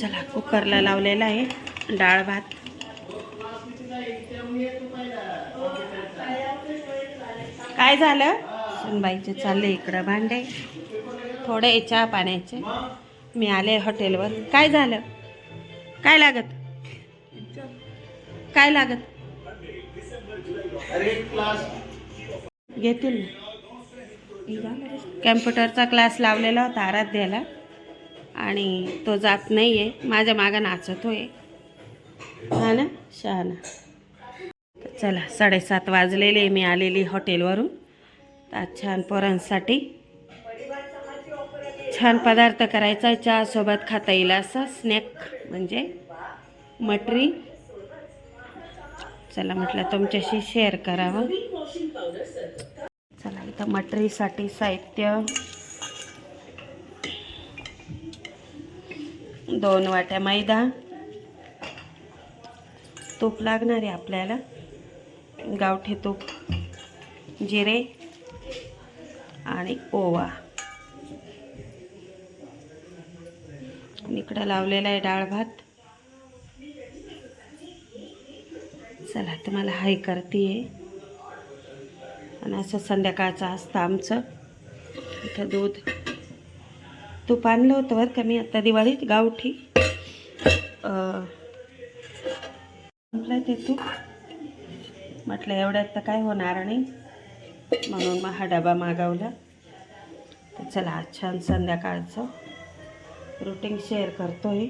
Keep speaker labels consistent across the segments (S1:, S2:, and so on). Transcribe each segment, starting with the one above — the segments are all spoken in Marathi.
S1: चला कुकरला लावलेला आहे डाळ भात. काय झालं? सुनबाईचे चालले इकडं भांडे. थोडे चहा पाण्याचे. मी आले हॉटेलवर. काय झालं? काय लागत? काय लागत? घेतील ना. कॅम्प्युटरचा क्लास लावलेला होता आराध्याला. आणि तो जात नाही आहे माझ्या मागं नाचतोय. हा ना? शहाणा. तर चला साडेसात वाजलेले मी आलेली हॉटेलवरून. तर आज छान पोरांसाठी छान पदार्थ करायचा चहासोबत खाता येईल असा स्नॅक म्हणजे मटरी. चला म्हटलं तुमच्याशी शेअर करावं. चला इथं मटरीसाठी साहित्य. दोन वाट्या मैदा. तूप लागणार आहे आपल्याला. गावठी तूप जिरे आणि ओवा. इकडं लावलेला आहे डाळ भात. चला तुम्हाला हाय करते आणि असं संध्याकाळचं असतं आमचं. इथं दूध तूप आणलं होतं बरं का मी आता दिवाळीत गावठी. म्हटलं ते तूप. म्हटलं एवढ्यात तर काय होणार नाही. म्हणून मग हा डबा मागवला. तर चला आज छान संध्याकाळचं रुटीन शेअर करतोय.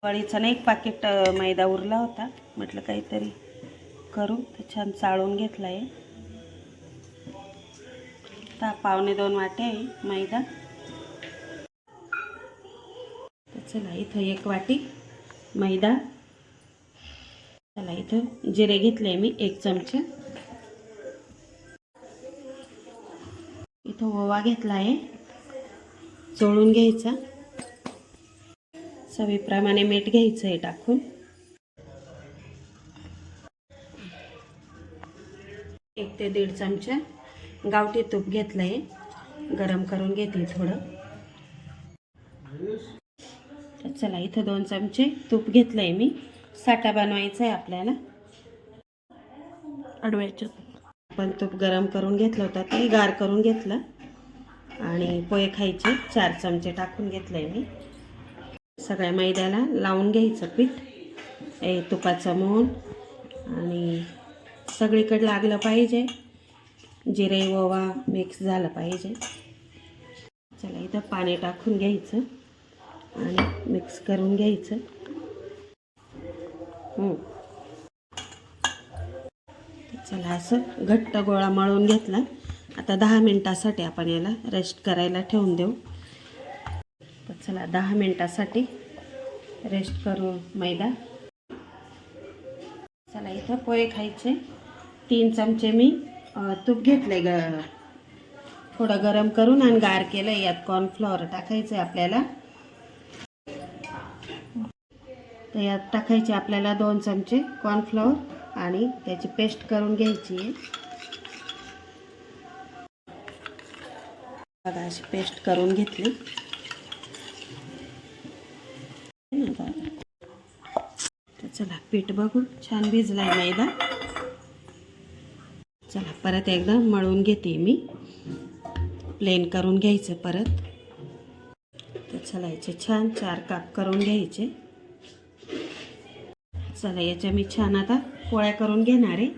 S1: दिवाळीचा नाही एक पाकिट मैदा उरला होता. म्हटलं काहीतरी करू. तर छान चाळून घेतला आहे आता पावणे दोन वाटे आहे मैदा. तर चला इथं एक वाटी मैदा. चला इथं जिरे घेतले मी एक चमचा. इथं ओवा घेतला आहे चोळून घ्यायचा. चवीप्रमाणे मीठ घ्यायचं आहे टाकून. एक ते दीड चमचा. गावठी तूप घेतलं आहे गरम करून घेते थोडं. तर चला इथं दोन चमचे तूप घेतलं आहे मी. साठा बनवायचा आहे आपल्याला. अडवायचं पण तूप गरम करून घेतलं होतं ते गार करून घेतलं. आणि पोहे खायचे चार चमचे टाकून घेतलं आहे मी. सगळ्या मैद्याला लावून घ्यायचं पीठ. ए तुपाचं मोहन. आणि सगळीकडे लागलं पाहिजे. जिरे ओवा मिक्स झालं पाहिजे. चला इथं पाणी टाकून घ्यायचं आणि मिक्स करून घ्यायचं. चला असं घट्ट गोळा मळून घेतला. आता दहा मिनटासाठी आपण याला रेस्ट करायला ठेवून देऊ. तर चला दहा मिनटासाठी रेस्ट करू मैदा. चला इथं पोहे खायचे. तीन चमचे मी तूप घेतले ग. थोडं गरम करून आणि गार केलं यात कॉर्नफ्लॉवर टाकायचं आहे आपल्याला. तर यात टाकायचे आपल्याला दोन चमचे कॉर्नफ्लॉवर आणि त्याची पेस्ट करून घ्यायची. आहे बघा अशी पेस्ट करून घेतली. चला पीठ बघू. छान भिजलाय मैदा. परत एकदा मळून घेते मी. प्लेन करून घ्यायचं परत. तर चला याचे छान चार काप करून घ्यायचे. चला याच्या मी छान आता पोळ्या करून घेणार आहे.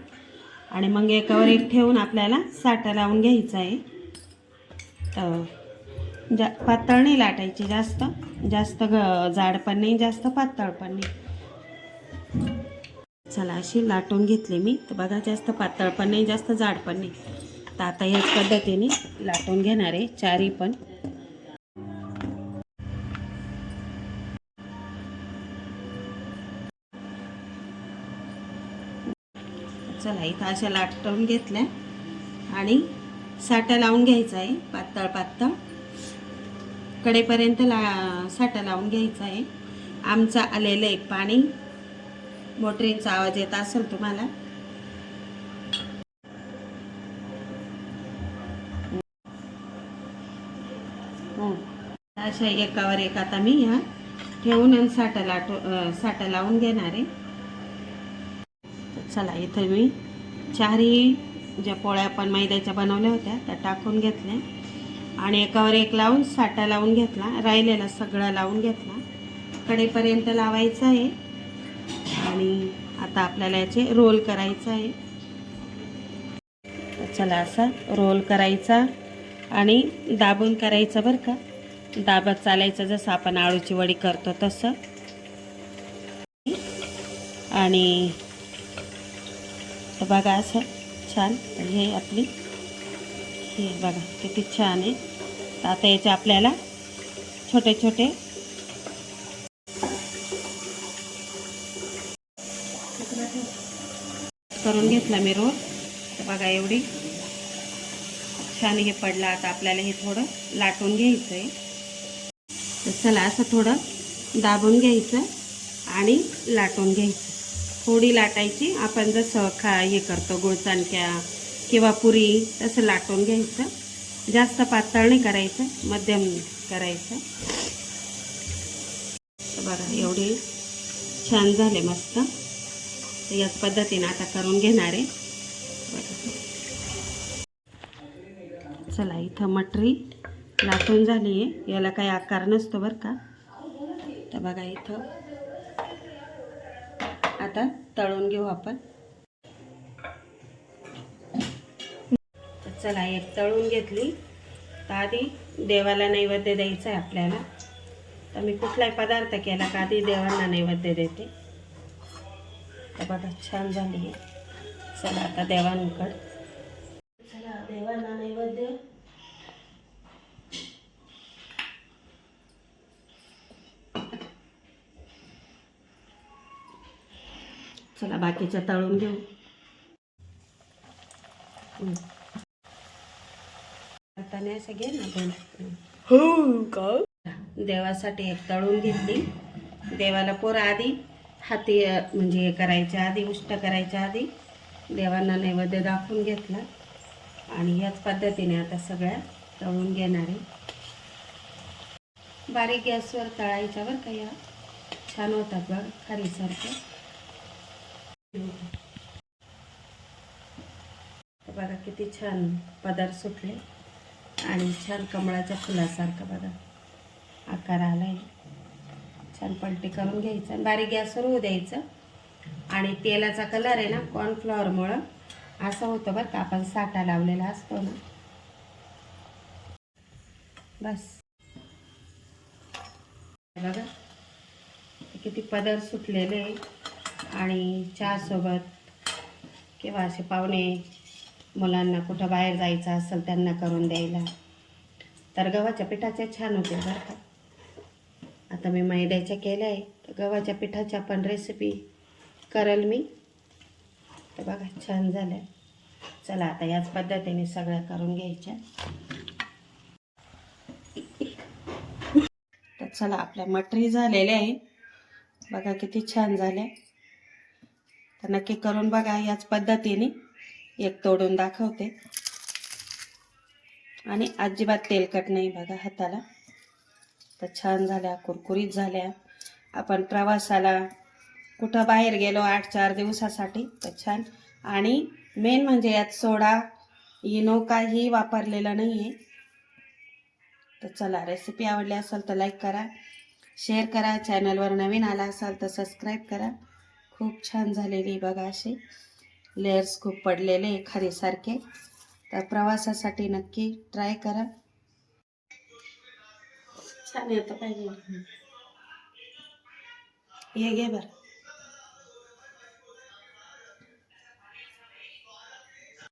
S1: आणि मग एकावर एक ठेवून आपल्याला साठा लावून घ्यायचा आहे. तर जा पातळ नाही लाटायची जास्त. जास्त ग जाड पण नाही जास्त पातळ पण नाही. चला अशी लाटून घेतली मी. तर बघा जास्त पातळ पण नाही जास्त जाड पण नाही. तर आता ह्याच पद्धतीने लाटून घेणार आहे चारी पण. चला इथं अशा लाटून घेतल्या. आणि साठा लावून घ्यायचा आहे पातळ पातळ. कडेपर्यंत ला साठा लावून घ्यायचा आहे. आमचं आलेलं आहे पाणी. मोटरींचा आवाज येत असेल तुम्हाला. हो. अशा एकावर एक आता मी ह्या ठेवून आणि साठा लाटो साठा लावून घेणार आहे. चला इथं मी चारही ज्या पोळ्या आपण मैद्याच्या बनवल्या होत्या त्या टाकून घेतल्या. आणि एकावर एक लावून साठा लावून घेतला राहिलेला सगळा लावून घेतला. कडेपर्यंत लावायचं आहे. आणि आता आपल्याला याचे रोल करायचं आहे. चला असा रोल करायचा आणि दाबून करायचं बरं का. दाबत चालायचं जसं आपण आळूची वडी करतो तसं. आणि तर बघा असं छान हे आपली हे बघा किती छान आहे. आता याचे आपल्याला छोटे छोटे करून घेतला मी रोल. तर बघा एवढी. छान हे पडलं आता आपल्याला हे थोडं लाटून घ्यायचं आहे तर चला असं थोडं दाबून घ्यायचं आणि लाटून घ्यायचं. थोडी लाटायची. आपण जसं खा हे करतो गुळचाणक्या किंवा पुरी तसं लाटून घ्यायचं. जास्त पातळ नाही करायचं मध्यम करायचं. बघा एवढे छान झाले मस्त. याच पद्धतीनं आता करून घेणार आहे. चला इथं मटरी लाटून झाली आहे. याला काही आकार नसतो बरं का. तर बघा इथं. आता तळून घेऊ आपण. चला एक तळून घेतली. तर आधी देवाला नैवेद्य द्यायचं आहे आपल्याला. तर मी कुठलाही पदार्थ केला का आधी देवांना नैवेद्य देते. बघा छान झाली आहे चला आता देवांकडे. चला देवांना नैवेद्य. चला बाकीच्या तळून घेऊ. हं. हाताने असं घे ना
S2: हो का?
S1: देवासाठी एक तळून घेतली. देवाला पोर आधी हाती म्हणजे हे करायच्या आधी उष्ट करायच्या आधी देवांना नैवेद्य दाखवून घेतला. आणि याच पद्धतीने आता सगळ्या तळून घेणार आहे. बारीक गॅसवर तळायच्या बरं का या. छान होतात बघ खारीसारखं. बघा किती छान पदार्थ सुटले. आणि छान कमळाच्या फुलासारखं बघा. आकार आलाय. छान पलटी करून घ्यायचं आणि बारीक गॅसवर होऊ द्यायचं. आणि तेलाचा कलर आहे ना कॉर्नफ्लॉवरमुळं असं होतं बरं का आपण साठा लावलेला असतो ना. बस. बघा किती पदर सुटलेले आणि चहासोबत किंवा असे पाहुणे मुलांना कुठं बाहेर जायचं असेल त्यांना करून द्यायला. तर गव्हाच्या पिठाचे छान होते बरं का. आता मी मैद्याच्या केल्या आहे. तर गव्हाच्या पिठाच्या पण रेसिपी करेल मी. तर बघा छान झाल्या. चला आता याच पद्धतीने सगळ्या करून घ्यायच्या. तर चला आपल्या मटरी झालेल्या आहे बघा किती छान झाल्या. तर नक्की करून बघा याच पद्धतीने. एक तोडून दाखवते. आणि अजिबात तेलकट नाही बघा हाताला. तर छान झाल्या कुरकुरीत झाल्या. आपण प्रवासाला कुठं बाहेर गेलो आठ चार दिवसासाठी तर छान. आणि मेन म्हणजे यात सोडा इनो काही वापरलेलं नाही आहे तर चला रेसिपी आवडली असेल तर लाईक करा शेअर करा चॅनलवर नवीन आला असाल तर सबस्क्राईब करा. खूप छान झालेली बघा असे लेअर्स खूप पडलेले आहे खारीसारखे तर प्रवासासाठी नक्की ट्राय करा. छान येतं पाहिजे. हे घे बरं.